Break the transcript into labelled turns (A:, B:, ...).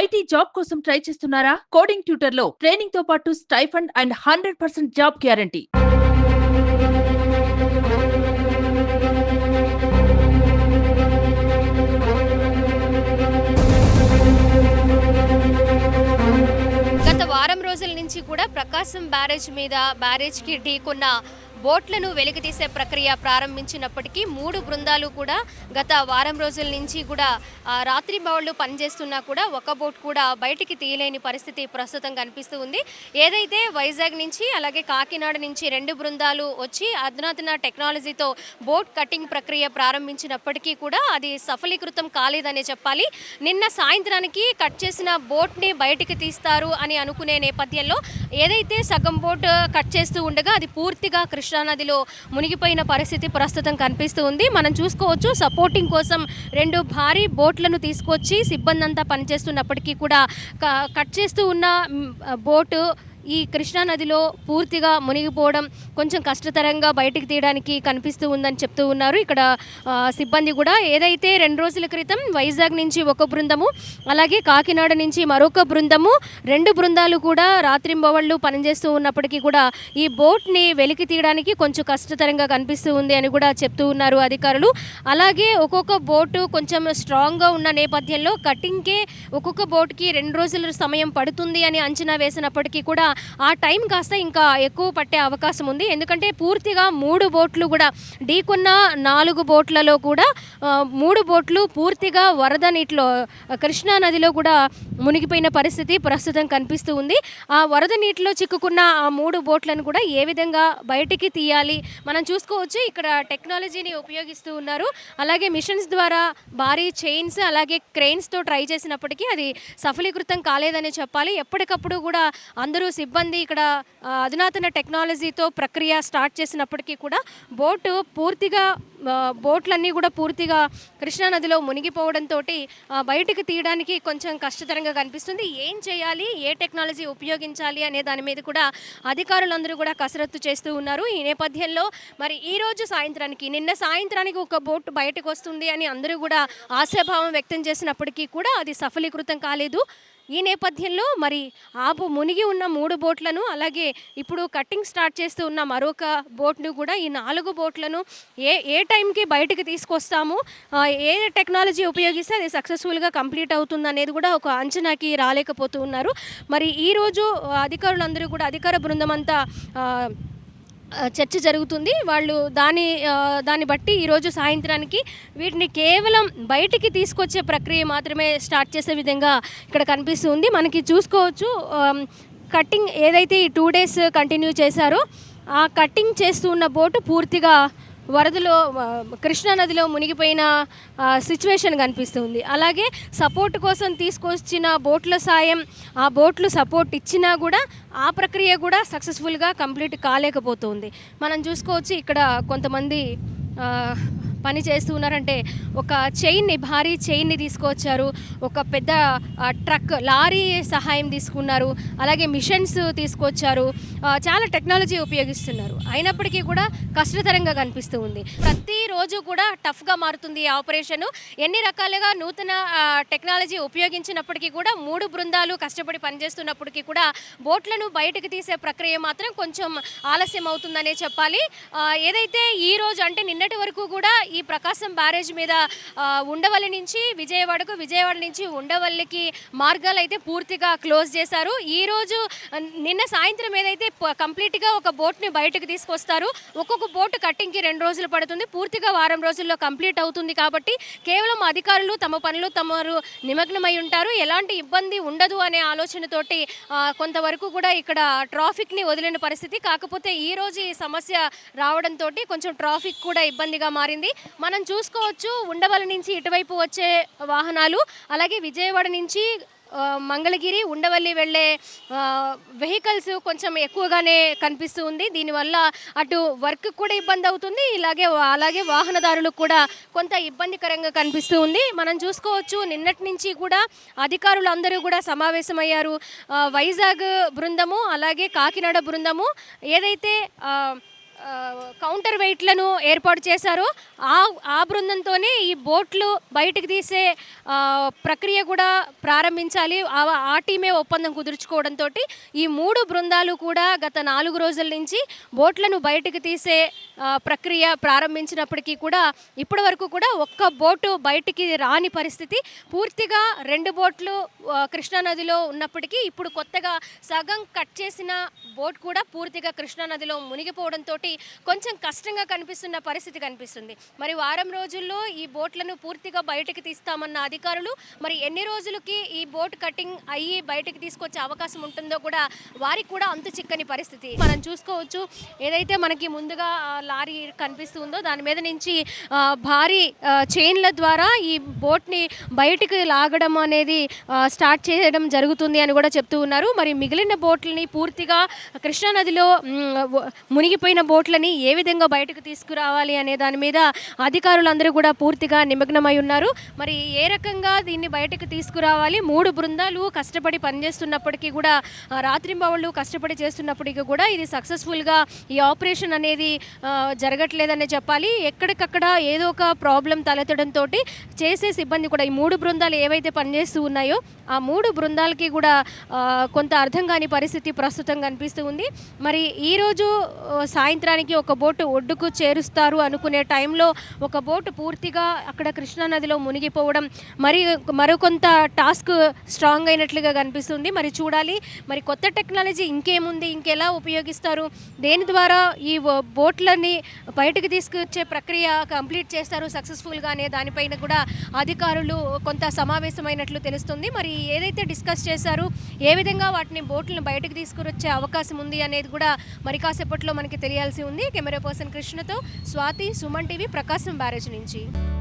A: IT job కోసం try చేస్తున్నారా? Coding ట్యూటర్లో ట్రైనింగ్తో పాటు stipend and hundred percent job guarantee.
B: గత వారం రోజుల నుంచి కూడా ప్రకాశం బ్యారేజ్ మీద బ్యారేజ్కి ఢీకొన్న బోట్లను వెలికితీసే ప్రక్రియ ప్రారంభించినప్పటికీ మూడు బృందాలు కూడా గత వారం రోజుల నుంచి కూడా రాత్రి బౌళ్ళు పనిచేస్తున్నా కూడా ఒక బోట్ కూడా బయటికి తీయలేని పరిస్థితి ప్రస్తుతం కనిపిస్తూ ఉంది. ఏదైతే వైజాగ్ నుంచి అలాగే కాకినాడ నుంచి రెండు బృందాలు వచ్చి అధునాతన టెక్నాలజీతో బోట్ కటింగ్ ప్రక్రియ ప్రారంభించినప్పటికీ కూడా అది సఫలీకృతం కాలేదనే చెప్పాలి. నిన్న సాయంత్రానికి కట్ చేసిన బోట్ని బయటికి తీస్తారు అని అనుకునే నేపథ్యంలో ఏదైతే సగం బోట్ కట్ చేస్తూ ఉండగా అది పూర్తిగా కృష్ణ కృష్ణానదిలో మునిగిపోయిన పరిస్థితి ప్రస్తుతం కనిపిస్తూ ఉంది మనం చూసుకోవచ్చు సపోర్టింగ్ కోసం రెండు భారీ బోట్లను తీసుకొచ్చి సిబ్బంది అంతా పనిచేస్తున్నప్పటికీ కూడా క- కట్ చేస్తూ ఉన్న బోటు ఈ కృష్ణా నదిలో పూర్తిగా మునిగిపోవడం కొంచెం కష్టతరంగా బయటికి తీయడానికి కనిపిస్తూ ఉందని చెప్తూ ఉన్నారు. ఇక్కడ సిబ్బంది కూడా ఏదైతే రెండు రోజుల క్రితం వైజాగ్ నుంచి ఒక బృందము అలాగే కాకినాడ నుంచి మరొక బృందము రెండు బృందాలు కూడా రాత్రింబవళ్ళు పనిచేస్తూ ఉన్నప్పటికీ కూడా ఈ బోట్ని వెలికి తీయడానికి కొంచెం కష్టతరంగా కనిపిస్తూ ఉంది అని కూడా చెప్తూ ఉన్నారు అధికారులు. అలాగే ఒక్కొక్క బోటు కొంచెం స్ట్రాంగ్గా ఉన్న నేపథ్యంలో కటింగ్కే ఒక్కొక్క బోట్కి రెండు రోజుల సమయం పడుతుంది అని అంచనా వేసినప్పటికీ కూడా ఆ టైం కాస్త ఇంకా ఎక్కువ పట్టే అవకాశం ఉంది. ఎందుకంటే పూర్తిగా మూడు బోట్లు కూడా ఢీకున్న నాలుగు బోట్లలో కూడా మూడు బోట్లు పూర్తిగా వరద నీటిలో కృష్ణా నదిలో కూడా మునిగిపోయిన పరిస్థితి ప్రస్తుతం కనిపిస్తూ ఉంది. ఆ వరద నీటిలో చిక్కుకున్న ఆ మూడు బోట్లను కూడా ఏ విధంగా బయటికి తీయాలి? మనం చూసుకోవచ్చు ఇక్కడ టెక్నాలజీని ఉపయోగిస్తూ ఉన్నారు. అలాగే మిషన్స్ ద్వారా భారీ చైన్స్ అలాగే క్రెయిన్స్తో ట్రై చేసినప్పటికీ అది సఫలీకృతం కాలేదని చెప్పాలి. ఎప్పటికప్పుడు కూడా అందరూ సిబ్బంది ఇక్కడ అధునాతన టెక్నాలజీతో ప్రక్రియ స్టార్ట్ చేసినప్పటికీ కూడా బోటు పూర్తిగా బోట్లన్నీ కూడా పూర్తిగా కృష్ణానదిలో మునిగిపోవడంతో బయటకు తీయడానికి కొంచెం కష్టతరంగా కనిపిస్తుంది. ఏం చేయాలి? ఏ టెక్నాలజీ ఉపయోగించాలి అనే దాని మీద కూడా అధికారులందరూ కూడా కసరత్తు చేస్తూ ఉన్నారు. ఈ నేపథ్యంలో మరి ఈ రోజు సాయంత్రానికి నిన్న సాయంత్రానికి ఒక బోట్ బయటకు వస్తుంది అని అందరూ కూడా ఆశాభావం వ్యక్తం చేసినప్పటికీ కూడా అది సఫలీకృతం కాలేదు. ఈ నేపథ్యంలో మరి ఆపు మునిగి ఉన్న మూడు బోట్లను అలాగే ఇప్పుడు కట్టింగ్ స్టార్ట్ చేస్తూ ఉన్న మరొక బోట్ను కూడా ఈ నాలుగు బోట్లను ఏ ఏ టైంకి బయటకు తీసుకొస్తాము. ఏ టెక్నాలజీ ఉపయోగిస్తే అది సక్సెస్ఫుల్గా కంప్లీట్ అవుతుంది అనేది కూడా ఒక అంచనాకి రాలేకపోతూ ఉన్నారు. మరి ఈరోజు అధికారులందరూ కూడా అధికార బృందం అంతా చర్చ జరుగుతుంది. వాళ్ళు దాని దాన్ని బట్టి ఈరోజు సాయంత్రానికి వీటిని కేవలం బయటికి తీసుకొచ్చే ప్రక్రియ మాత్రమే స్టార్ట్ చేసే విధంగా ఇక్కడ కనిపిస్తుంది. మనకి చూసుకోవచ్చు కటింగ్ కట్టింగ్ ఏదైతే ఈ టూ డేస్ కంటిన్యూ చేశారో ఆ కట్టింగ్ చేస్తూ ఉన్న బోటు పూర్తిగా వరదలో కృష్ణానదిలో కృష్ణా నదిలో మునిగిపోయిన సిచ్యువేషన్ కనిపిస్తుంది. అలాగే సపోర్ట్ కోసం తీసుకొచ్చిన బోట్ల సాయం ఆ బోట్లు సపోర్ట్ ఇచ్చినా కూడా ఆ ప్రక్రియ కూడా సక్సెస్ఫుల్గా కంప్లీట్ కాలేకపోతుంది. మనం చూసుకోవచ్చు ఇక్కడ కొంతమంది పని చేస్తూ ఉన్నారంటే ఒక చైన్ని భారీ చైన్ని తీసుకొచ్చారు. ఒక పెద్ద ట్రక్ లారీ సహాయం తీసుకున్నారు. అలాగే మిషన్స్ తీసుకొచ్చారు. చాలా టెక్నాలజీ ఉపయోగిస్తున్నారు. అయినప్పటికీ కూడా కష్టతరంగా కనిపిస్తూ ఉంది. ప్రతిరోజు కూడా టఫ్గా మారుతుంది ఈ ఆపరేషను. ఎన్ని రకాలుగా నూతన టెక్నాలజీ ఉపయోగించినప్పటికీ కూడా మూడు బృందాలు కష్టపడి పనిచేస్తున్నప్పటికీ కూడా బోట్లను బయటకు తీసే ప్రక్రియ మాత్రం కొంచెం ఆలస్యం అవుతుందనే చెప్పాలి ఏదైతే ఈ రోజు అంటే నిన్నటి వరకు కూడా ఈ ప్రకాశం బ్యారేజ్ మీద ఉండవల్లి నుంచి విజయవాడకు విజయవాడ నుంచి ఉండవల్లికి మార్గాలు అయితే పూర్తిగా క్లోజ్ చేశారు. ఈ రోజు నిన్న సాయంత్రం ఏదైతే కంప్లీట్గా ఒక బోట్ని బయటకు తీసుకొస్తారు ఒక్కొక్క బోటు కట్టింగ్కి రెండు రోజులు పడుతుంది. పూర్తిగా వారం రోజుల్లో కంప్లీట్ అవుతుంది కాబట్టి కేవలం అధికారులు తమ పనులు తమరు నిమగ్నమై ఉంటారు. ఎలాంటి ఇబ్బంది ఉండదు అనే ఆలోచనతోటి కొంతవరకు కూడా ఇక్కడ ట్రాఫిక్ని వదిలిన పరిస్థితి. కాకపోతే ఈ రోజు ఈ సమస్య రావడంతో కొంచెం ట్రాఫిక్ కూడా ఇబ్బందిగా మారింది. మనం చూసుకోవచ్చు ఉండవల్లి నుంచి ఇటువైపు వచ్చే వాహనాలు అలాగే విజయవాడ నుంచి మంగళగిరి ఉండవల్లి వెళ్ళే వెహికల్స్ కొంచెం ఎక్కువగానే కనిపిస్తూ ఉంది. దీనివల్ల అటు వర్క్ కూడా ఇబ్బంది అవుతుంది. ఇలాగే అలాగే వాహనదారులకు కూడా కొంత ఇబ్బందికరంగా కనిపిస్తూ ఉంది. మనం చూసుకోవచ్చు నిన్నటి నుంచి కూడా అధికారులు అందరూ కూడా సమావేశమయ్యారు. వైజాగ్ బృందము అలాగే కాకినాడ బృందము ఏదైతే కౌంటర్ వెయిట్లను ఏర్పాటు చేశారు. ఆ ఆ బృందంతోనే ఈ బోట్లు బయటకు తీసే ప్రక్రియ కూడా ప్రారంభించాలి. ఆ ఆ టీమే ఒప్పందం కుదుర్చుకోవడంతో ఈ మూడు బృందాలు కూడా గత నాలుగు రోజుల నుంచి బోట్లను బయటకు తీసే ప్రక్రియ ప్రారంభించినప్పటికీ కూడా ఇప్పటి వరకు కూడా ఒక్క బోటు బయటికి రాని పరిస్థితి. పూర్తిగా రెండు బోట్లు కృష్ణానదిలో ఉన్నప్పటికీ ఇప్పుడు కొత్తగా సగం కట్ చేసిన బోట్ కూడా పూర్తిగా కృష్ణానదిలో మునిగిపోవడంతో కొంచెం కష్టంగా కనిపిస్తున్న పరిస్థితి కనిపిస్తుంది. మరి వారం రోజుల్లో ఈ బోట్లను పూర్తిగా బయటకు తీస్తామన్న అధికారులు మరి ఎన్ని రోజులకి ఈ బోట్ కటింగ్ అయ్యి బయటకు తీసుకొచ్చే అవకాశం ఉంటుందో కూడా వారికి కూడా అంతు చిక్కని పరిస్థితి. మనం చూసుకోవచ్చు ఏదైతే మనకి ముందుగా లారీ కనిపిస్తుందో దాని మీద నుంచి భారీ చైన్ల ద్వారా ఈ బోట్ని బయటకు లాగడం అనేది స్టార్ట్ చేయడం జరుగుతుంది అని కూడా చెప్తూ ఉన్నారు. మరి మిగిలిన బోట్లని పూర్తిగా కృష్ణానదిలో మునిగిపోయిన బోట్ ఓట్లని ఏ విధంగా బయటకు తీసుకురావాలి అనే దాని మీద అధికారులందరూ కూడా పూర్తిగా నిమగ్నమై ఉన్నారు. మరి ఏ రకంగా దీన్ని బయటకు తీసుకురావాలి? మూడు బృందాలు కష్టపడి పనిచేస్తున్నప్పటికీ కూడా రాత్రింబవళ్ళు కష్టపడి చేస్తున్నప్పటికీ కూడా ఇది సక్సెస్ఫుల్గా ఈ ఆపరేషన్ అనేది జరగట్లేదనే చెప్పాలి. ఎక్కడికక్కడ ఏదో ఒక ప్రాబ్లం తలెత్తడంతో చేసే సిబ్బంది కూడా ఈ మూడు బృందాలు ఏవైతే పనిచేస్తూ ఉన్నాయో ఆ మూడు బృందాలకి కూడా కొంత అర్థం కాని పరిస్థితి ప్రస్తుతం కనిపిస్తూ ఉంది. మరి ఈరోజు సాయంత్రం సాయంత్రానికి ఒక బోటు ఒడ్డుకు చేరుస్తారు అనుకునే టైంలో ఒక బోటు పూర్తిగా అక్కడ కృష్ణానదిలో మునిగిపోవడం మరి మరికొంత టాస్క్ స్ట్రాంగ్ అయినట్లుగా కనిపిస్తుంది. మరి చూడాలి మరి కొత్త టెక్నాలజీ ఇంకేముంది ఇంకెలా ఉపయోగిస్తారు దేని ద్వారా ఈ బోట్లని బయటకు తీసుకొచ్చే ప్రక్రియ కంప్లీట్ చేస్తారు సక్సెస్ఫుల్గానే దానిపైన కూడా అధికారులు కొంత సమావేశమైనట్లు తెలుస్తుంది. మరి ఏదైతే డిస్కస్ చేశారు ఏ విధంగా వాటిని బోట్లను బయటకు తీసుకువచ్చే అవకాశం ఉంది అనేది కూడా మరి కాసేపట్లో మనకి తెలియాల్సి ఉంది. కెమెరా పర్సన్ కృష్ణతో స్వాతి సుమన్ టీవీ ప్రకాశం బ్యారేజ్ నుంచి.